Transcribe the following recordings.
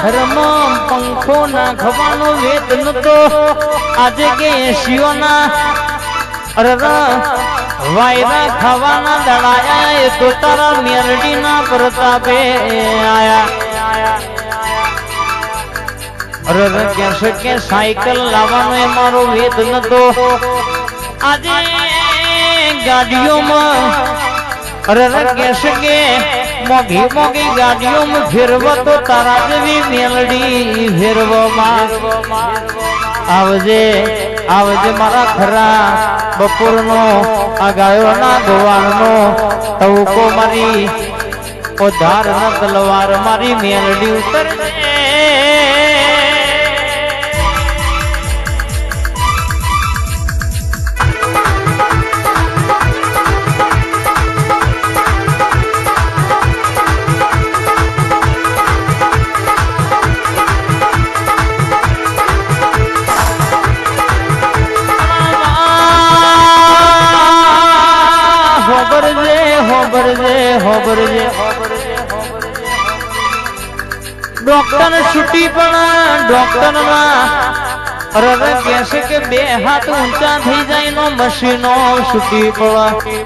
ઘરમાં પંખો નાખવાનો વેત નતો. આજે કે એસીઓના અરે વાયરા ખાવાના દડાયા એ તો તારા મેરડીના પ્રતાપે આયા. અરર કહેશે કે સાયકલ લાવવાનો એ મારો વેદ નતો. આજે ગાડીઓમાં અરર કહેશે કે મોઘી મોઘી ગાડીઓમાં ફેરવો તો તારા જેવી મેલડી ફેરવમાં. આવજે આવજે મારા ખરા બપોરનો આ ગાયોના ગોવાળનો તવકો મારી ઓ ધાર ન તલવાર મારી મેલડી ઉતરજે. હોબરજે ડોક્ટર છૂટી પણ ડોક્ટરમાં રવે કહેશે કે બે હાથ ઊંચા થઈ જાય નો મશીનો છૂટી પડે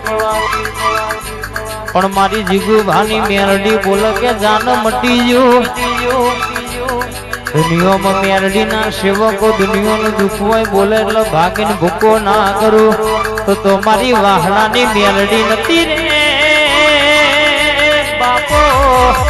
પણ મારી જીગુ ભાની મેરડી બોલે કે જાન મટી ગયું દુનિયામાં મેરડી ના સેવકો દુનિયાનું દુઃખ હોય બોલે એટલે ભાગીને ભૂકો ના કરું. તો તો મારી વાહણાની મેરડી નથી. રે બાપો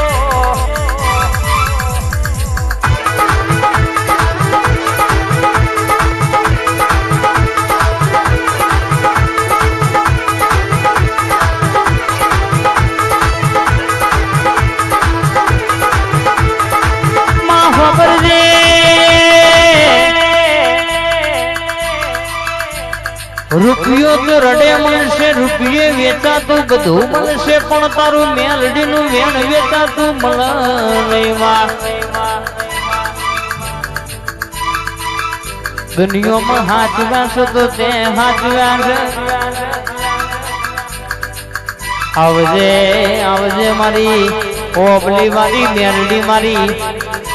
રૂપિયો તો રડે મળશે, રૂપિયે વેચાતું બધું મળશે, પણ તારું મેલડીનું વેણ વેચાતું મળે નહીં માં દુનિયામાં હાચવાશો તો તે હાચવા આવજે આવજે મારી, ઓબલી મારી મેરડી મારી,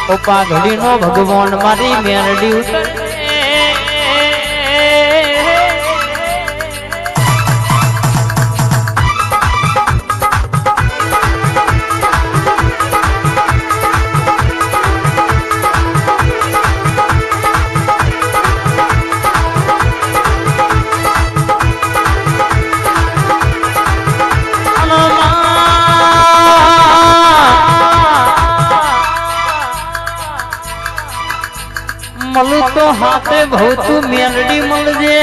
ઓ પાઘડી નો ભગવાન મારી મેરડી ઉતરજે હાથે તું મેલડી મળજે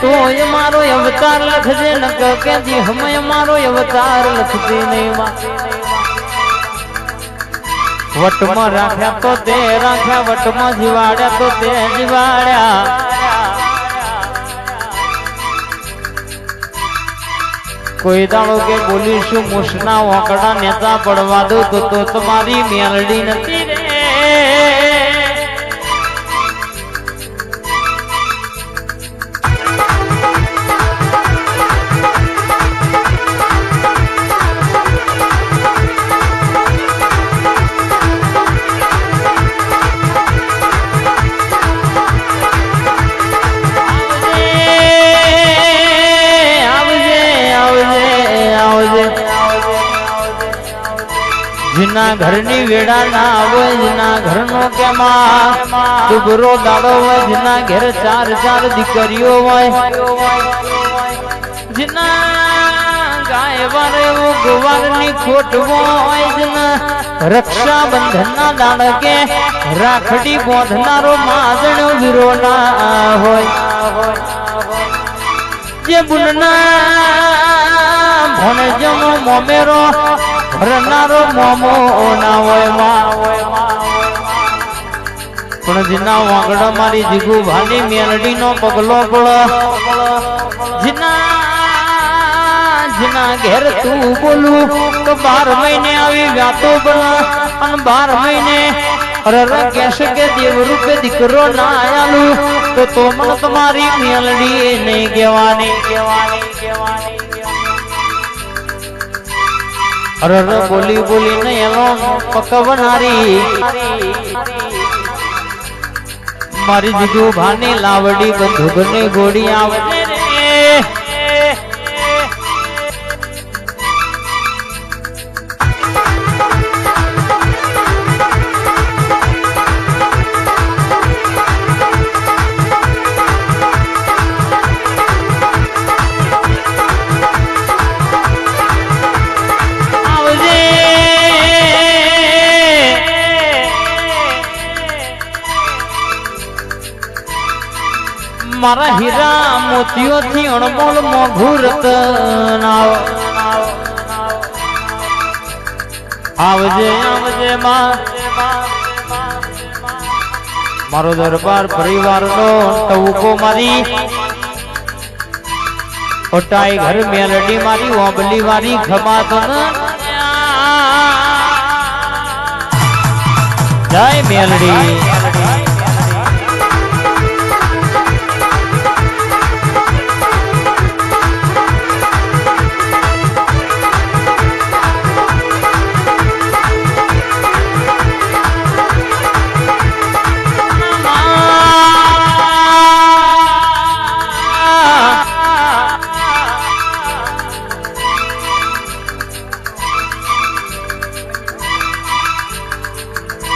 તો એ મારો અવતાર લખજે ન કે જી હમે મારો અવતાર લખજે નહીં વટમાં રાખ્યા તો તે રાખ્યા, વટમાં જીવાડ્યા તો તે જીવાડ્યા. કોઈ દાડો કે બોલીશું મુસના ઓકડા નેતા પડવા દો તો તો તમારી મેલડી નથી ઘરની વેડા ના આવે જીના ઘરનો કેમાં? દુબરો દાડો હોય જીના ઘેર ચાર ચાર દીકરીઓ હોય. જના ગાય વારે એવો ગોવારની ખોટ હોય જીના રક્ષા બંધન ના દાડ કે રાખડી બોંધનારો માદણ વીરો ના હોય. જે બુનના ભણજનો મોમેરો ભરનારો મોમો ના હોય પણ જીના વાંગડા મારી જીગુ ભાની મેલડી નો પગલો પડ જીના જીના ઘેર તું બોલું તો બાર મહિને આવી વ્યાતો બના અને બાર મહિને અરે કેશ કે દેવ રૂપે દીકરો ના આયાલું. તો તો મને તમારી મેલડી નહીં કહેવાની કહેવાની કહેવાની. અરર બોલી બોલીને એનો પકવનારી. મારી જીજુ ભાની લાવડી બંદૂકની ગોળી આવે. મારા હીરા મોતીઓથી અણમોલ મોઘું રતન આવજે આવજે માં. મારો દરબાર પરિવારનો ટવકો મારી. ઓટાઈ ઘર મેલડી મારી ઓબલી મારી ખમાતન જય મેલડી.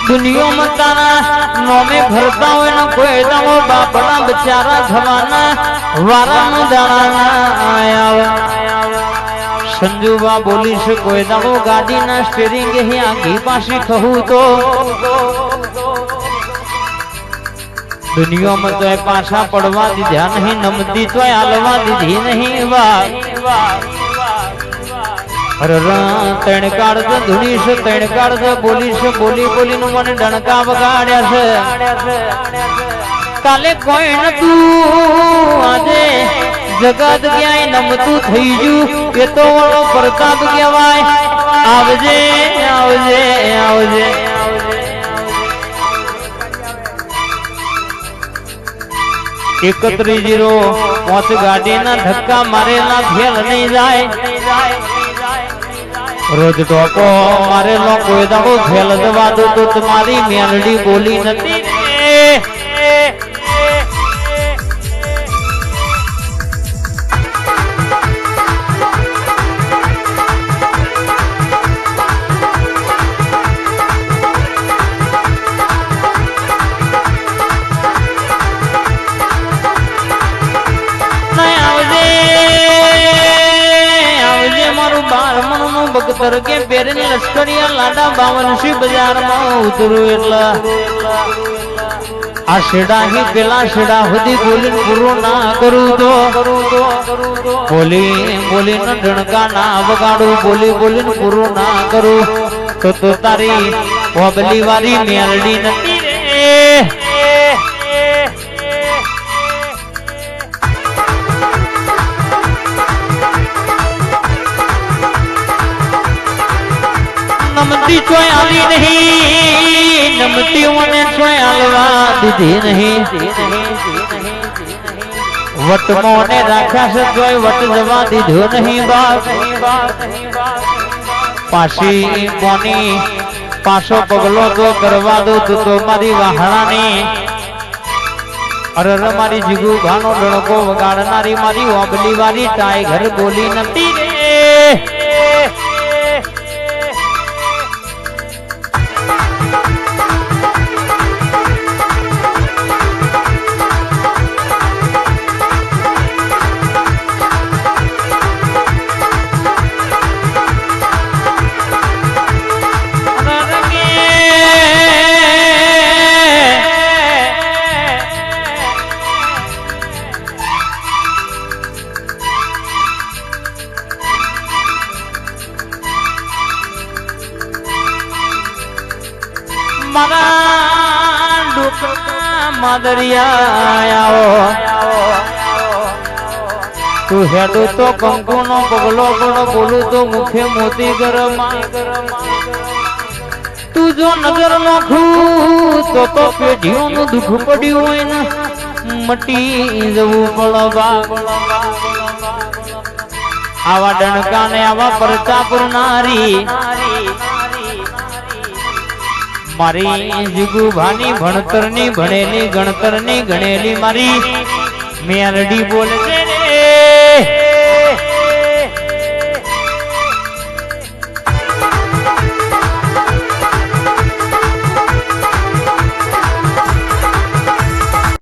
દુનિયામાં તારા નોમે ભરતા હોય ને કોઈ દાવો બાપડા બચારા થવાના વારાનો દાણા આયા સંજુબા બોલીશ કોઈ દાવો ગાડીના સ્ટેરિંગ અહીંયા ઘી પાસે કહું તો. દુનિયામાં તો પાછા પડવા દીધા નહીં, નમતી તો હાલવા દીધી નહીં વાહ તણ કાળ તો ધૂની છે કાળ તો બોલી છે બોલી નું મને ડણકા વગાડ્યા છે. કાલે કોઈ નતું, આજે જગત ક્યાંય નમતું થઈ ગયું, એ તો વળો પ્રતાપ કહેવાય. આવજે આવજે આવજે. એકત્રીસ જીરો પાંચ ગાડીના ધક્કા મારેલા ફેલ નહીં જાય. રોજ ટોપો મારેલો કોઈ દાડો ફેલ દવા દો તો તમારી મેલડી બોલી નથી પેરીને લશ્કરીયા લાડા બાવનસી બજારમાં ઉતરું એટલે આ શેડા હી પેલા શેડા સુધી બોલી પૂરું ના કરું તો બોલી બોલીને ડણકા ના વગાડું, બોલી, બોલીને પૂરું ના કરું. તો તો તારી વબલી વાળી મેલડી નથી. નમતી આલી નહીં. નમતી મને આલવા દીધી નહીં. વટ મોને રાખ્યા છે જોય વટ જવા દીધો નહીં બાપ. પાછી કોની પાછો પગલો તો કરવા દો તું તો મારી વાહણાની. અરર મારી જીગુ ભાનો ડણકો વગાડનારી મારી ઓબલી વાળી ટાઈગર બોલી નથી માદરિયા તું હેડું તો કંકુ નો પગલો પણ બોલું તો મુખે મોતી ગરમ. તું જો નજર નોખું તો તો પેઢીઓનું દુઃખ પડ્યું હોય ને, મટી જવું પડવા આવા ડણકા ને આવા પરચા પુરનારી મારી જુગુભાની ભણતરની ભણેલી ગણતરની ગણેલી મારી. મેરડી બોલે